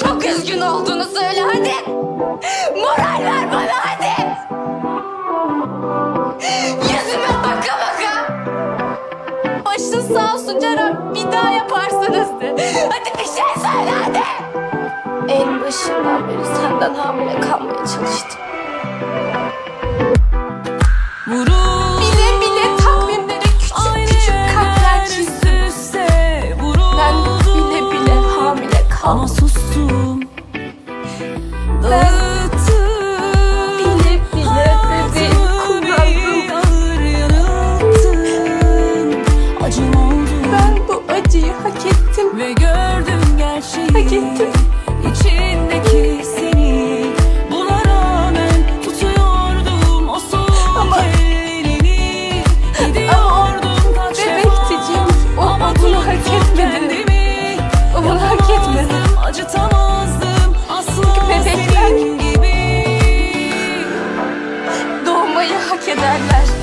Çok üzgün olduğunu söyle hadi. Moral ver bana hadi. Yüzüme baka baka. Başın sağ olsun Ceren bir daha yaparsanız de. Hadi bir şey söyle hadi. En başından beri senden hamile kalmaya çalıştım. Ama sustum Dağıttım Bile bile bebeğim kullandım. Acım oldu Ben bu acıyı hak ettim. Ve gördüm gerçeği Hak ettim. ederler.